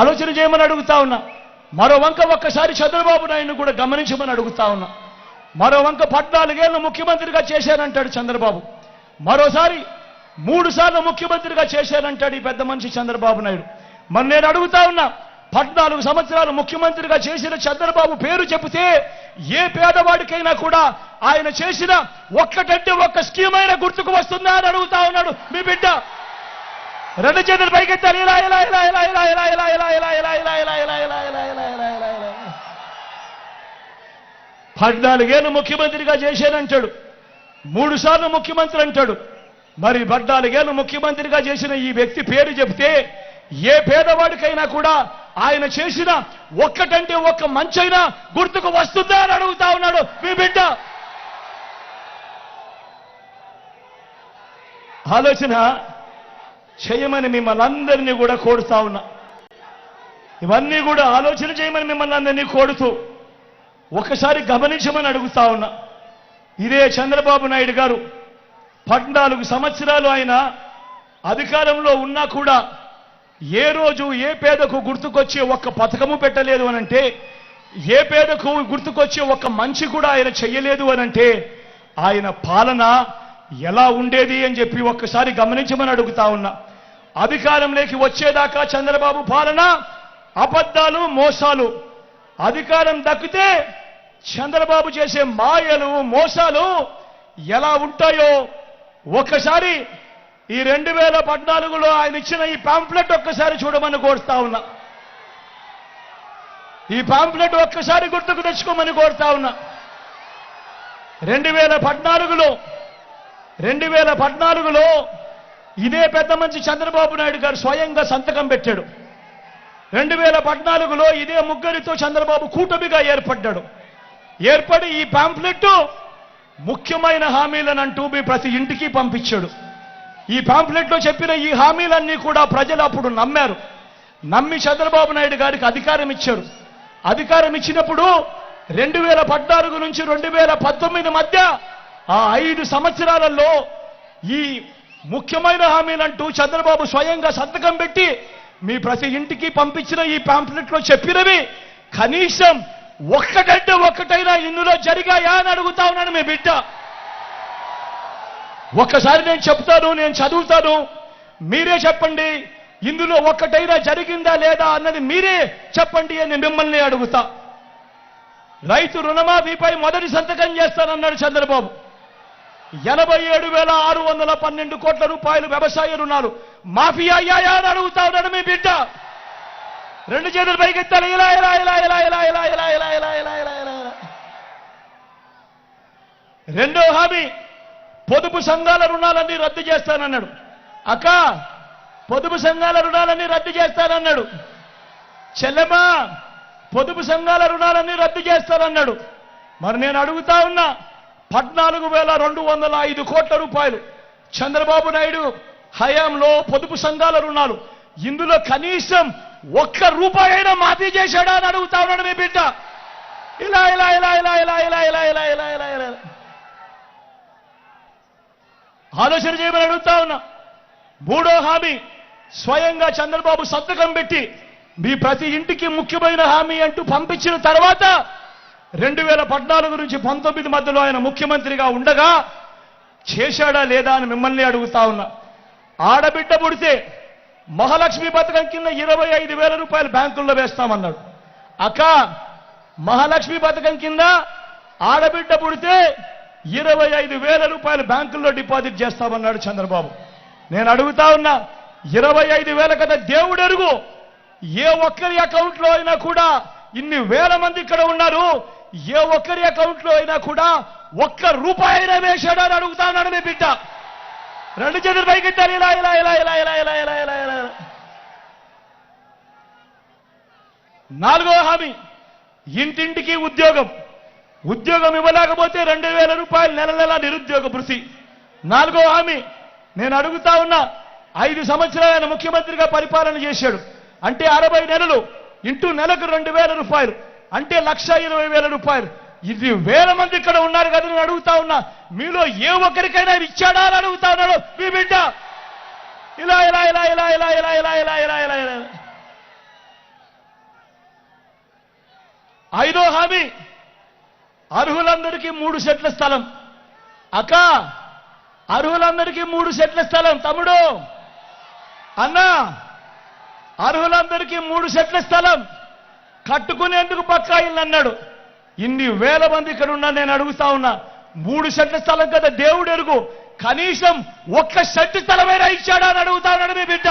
ఆలోచన చేయమని అడుగుతా ఉన్నా. మరో వంక ఒక్కసారి చంద్రబాబు నాయుడు కూడా గమనించమని అడుగుతా ఉన్నా. మరో వంక పద్నాలుగేళ్ళు ముఖ్యమంత్రిగా చేశానంటాడు చంద్రబాబు. మరోసారి మూడు సార్లు ముఖ్యమంత్రిగా చేశానంటాడు ఈ పెద్ద మనిషి చంద్రబాబు నాయుడు. మరి నేను అడుగుతా ఉన్నా పద్నాలుగు సంవత్సరాలు ముఖ్యమంత్రిగా చేసిన చంద్రబాబు పేరు చెబితే ఏ పేదవాడికైనా కూడా ఆయన చేసిన ఒక్కటంటే ఒక్క స్కీమ్ అయినా గుర్తుకు వస్తుందా అని అడుగుతా ఉన్నాడు. మీ బిడ్డ రెండు చేతులు పైకెత్తాలి ఇలా ఇలా ఇలా ఇలా ఇలా ఇలా ఇలా ఇలా ఇలా ఇలా ఇలా ఇలా ఇలా ఇలా ఇలా ఇలా ఇలా ఇలా ఇలా పద్నాలుగేళ్ళు ముఖ్యమంత్రిగా చేశానంటాడు మూడు సార్లు ముఖ్యమంత్రి అంటాడు మరి పద్నాలుగేళ్ళు ముఖ్యమంత్రిగా చేసిన ఈ వ్యక్తి పేరు చెప్తే ఏ పేదవాడికైనా కూడా ఆయన చేసిన ఒక్కటంటే ఒక్క మంచైనా గుర్తుకు వస్తుందా అని అడుగుతా ఉన్నాడు మీ బిడ్డ ఆలోచన చేయమని మిమ్మల్ని అందరినీ కూడా కోరుతా ఉన్నా. ఇవన్నీ కూడా ఆలోచన చేయమని మిమ్మల్ని అందరినీ కోరుతూ ఒకసారి గమనించమని అడుగుతా ఉన్నా. ఇదే చంద్రబాబు నాయుడు గారు పద్నాలుగు సంవత్సరాలు ఆయన అధికారంలో ఉన్నా కూడా ఏ రోజు ఏ పేదకు గుర్తుకొచ్చే ఒక్క పథకము పెట్టలేదు అనంటే ఏ పేదకు గుర్తుకొచ్చే ఒక్క మంచి కూడా ఆయన చెయ్యలేదు అనంటే ఆయన పాలన ఎలా ఉండేది అని చెప్పి ఒక్కసారి గమనించమని అడుగుతా ఉన్నా. అధికారంలోకి వచ్చేదాకా చంద్రబాబు పాలన అబద్ధాలు మోసాలు. అధికారం దక్కితే చంద్రబాబు చేసే మాయలు మోసాలు ఎలా ఉంటాయో ఒక్కసారి ఈ రెండు వేల పద్నాలుగులో ఆయన ఇచ్చిన ఈ పాంప్లెట్ ఒక్కసారి చూడమని కోరుతా ఉన్నా. ఈ పాంప్లెట్ ఒక్కసారి గుర్తుకు తెచ్చుకోమని కోరుతా ఉన్నా. రెండు వేల పద్నాలుగులో రెండు వేల పద్నాలుగులో ఇదే పెద్ద మంచి చంద్రబాబు నాయుడు గారు స్వయంగా సంతకం పెట్టాడు. రెండు వేల పద్నాలుగులో ఇదే ముగ్గురితో చంద్రబాబు కూటమిగా ఏర్పడ్డాడు. ఏర్పడి ఈ పాంప్లెట్ ముఖ్యమైన హామీలను అంటూ మీ ప్రతి ఇంటికి పంపించాడు. ఈ పాంప్లెట్లో చెప్పిన ఈ హామీలన్నీ కూడా ప్రజలు అప్పుడు నమ్మారు. నమ్మి చంద్రబాబు నాయుడు గారికి అధికారం ఇచ్చారు. అధికారం ఇచ్చినప్పుడు రెండు వేల పద్నాలుగు నుంచి రెండు వేల పంతొమ్మిది మధ్య ఆ ఐదు సంవత్సరాలలో ఈ ముఖ్యమైన హామీలంటూ చంద్రబాబు స్వయంగా సంతకం పెట్టి మీ ప్రతి ఇంటికి పంపించిన ఈ పాంప్లెట్లో చెప్పినవి కనీసం ఒక్కటంటే ఒక్కటైనా ఇందులో జరిగాయా అని అడుగుతా ఉన్నాను మీ బిడ్డ. ఒక్కసారి నేను చెప్తాను నేను చదువుతాను. మీరే చెప్పండి ఇందులో ఒక్కటైనా జరిగిందా లేదా అన్నది మీరే చెప్పండి అని మిమ్మల్ని అడుగుతా. రైతు రుణమాఫీపై మొదటి సంతకం చేస్తానన్నాడు చంద్రబాబు. ఎనభై ఏడు వేల ఆరు వందల పన్నెండు కోట్ల రూపాయలు వ్యవసాయ రుణాలు మాఫీ అయ్యాయా అని అడుగుతా ఉన్నాడు మీ బిడ్డ రెండు చేతులు పైకెత్తాలి ఇలా ఇలా ఇలా ఇలా ఇలా ఇలా ఇలా ఇలా ఇలా ఇలా ఇలా ఇలా ఇలా రెండో హామీ పొదుపు సంఘాల రుణాలన్నీ రద్దు చేస్తానన్నాడు అక్క పొదుపు సంఘాల రుణాలన్నీ రద్దు చేస్తానన్నాడు చెల్లెమా పొదుపు సంఘాల రుణాలన్నీ రద్దు చేస్తానన్నాడు మరి నేను అడుగుతా ఉన్నా పద్నాలుగు వేల రెండు వందల ఐదు కోట్ల రూపాయలు చంద్రబాబు నాయుడు హయాంలో పొదుపు సంఘాల రుణాలు ఇందులో కనీసం ఒక్క రూపాయి అయినా మాఫీ చేశాడా అని అడుగుతా ఉన్నాడు మీ బిడ్డ ఇలా ఇలా ఇలా ఇలా ఇలా ఇలా ఇలా ఇలా ఇలా ఇలా ఇలా ఆలోచన చేయమని అడుగుతా ఉన్నా మూడో హామీ స్వయంగా చంద్రబాబు సంతకం పెట్టి మీ ప్రతి ఇంటికి ముఖ్యమైన హామీ అంటూ పంపించిన తర్వాత రెండు వేల పద్నాలుగు నుంచి పంతొమ్మిది మధ్యలో ఆయన ముఖ్యమంత్రిగా ఉండగా చేశాడా లేదా అని మిమ్మల్ని అడుగుతా ఉన్నా. ఆడబిడ్డ పుడితే మహాలక్ష్మి పథకం కింద ఇరవై ఐదు వేల రూపాయలు బ్యాంకుల్లో వేస్తామన్నాడు. అక్క మహాలక్ష్మి పథకం కింద ఆడబిడ్డ పుడితే ఇరవై ఐదు వేల రూపాయలు బ్యాంకుల్లో డిపాజిట్ చేస్తామన్నాడు చంద్రబాబు. నేను అడుగుతా ఉన్నా ఇరవై ఐదు వేల కదా దేవుడెరుగు ఏ ఒక్కరి అకౌంట్లో అయినా కూడా ఇన్ని వేల మంది ఇక్కడ ఉన్నారు. ఏ ఒక్కరి అకౌంట్లో అయినా కూడా ఒక్క రూపాయి అయినా వేశాడా అని అడుగుతా ఉన్నాడు మీ బిడ్డ. రెండు చేతులు పైకెట్టారు ఇలా ఇలా ఇలా ఇలా ఇలా ఇలా ఇలా ఇలా ఇలా ఇలా. నాలుగో హామీ ఇంటింటికి ఉద్యోగం. ఉద్యోగం ఇవ్వలేకపోతే రెండు వేల రూపాయలు నెల నెల నిరుద్యోగ భృతి నాలుగో హామీ నేను అడుగుతా ఉన్నా ఐదు సంవత్సరాలు ఆయన ముఖ్యమంత్రిగా పరిపాలన చేశాడు. అంటే అరవై నెలలు ఇంటూ నెలకు రెండు వేల రూపాయలు. అంటే లక్ష ఇరవై వేల రూపాయలు ఇది వేల మంది ఇక్కడ ఉన్నారు కదా నేను అడుగుతా ఉన్నా మీలో ఏ ఒక్కరికైనా ఇచ్చాడా అని అడుగుతా ఉన్నాడు మీ బిడ్డ ఇలా ఇలా ఇలా ఇలా ఇలా ఇలా ఇలా ఇలా ఇలా ఇలా ఇలా ఐదో హామీ అర్హులందరికీ మూడు సెట్ల స్థలం అక్క అర్హులందరికీ మూడు సెట్ల స్థలం తమ్ముడు అన్నా అర్హులందరికీ మూడు సెట్ల స్థలం కట్టుకునేందుకు పక్కా ఇల్లు అన్నాడు. ఇన్ని వేల మంది ఇక్కడ ఉన్నా నేను అడుగుతా ఉన్నా. మూడు షెడ్ల స్థలం కదా దేవుడు ఎరుగు. కనీసం ఒక్క షెడ్ స్థలమైనా ఇచ్చాడా అని అడుగుతా ఉన్నాడు మీ బిడ్డ.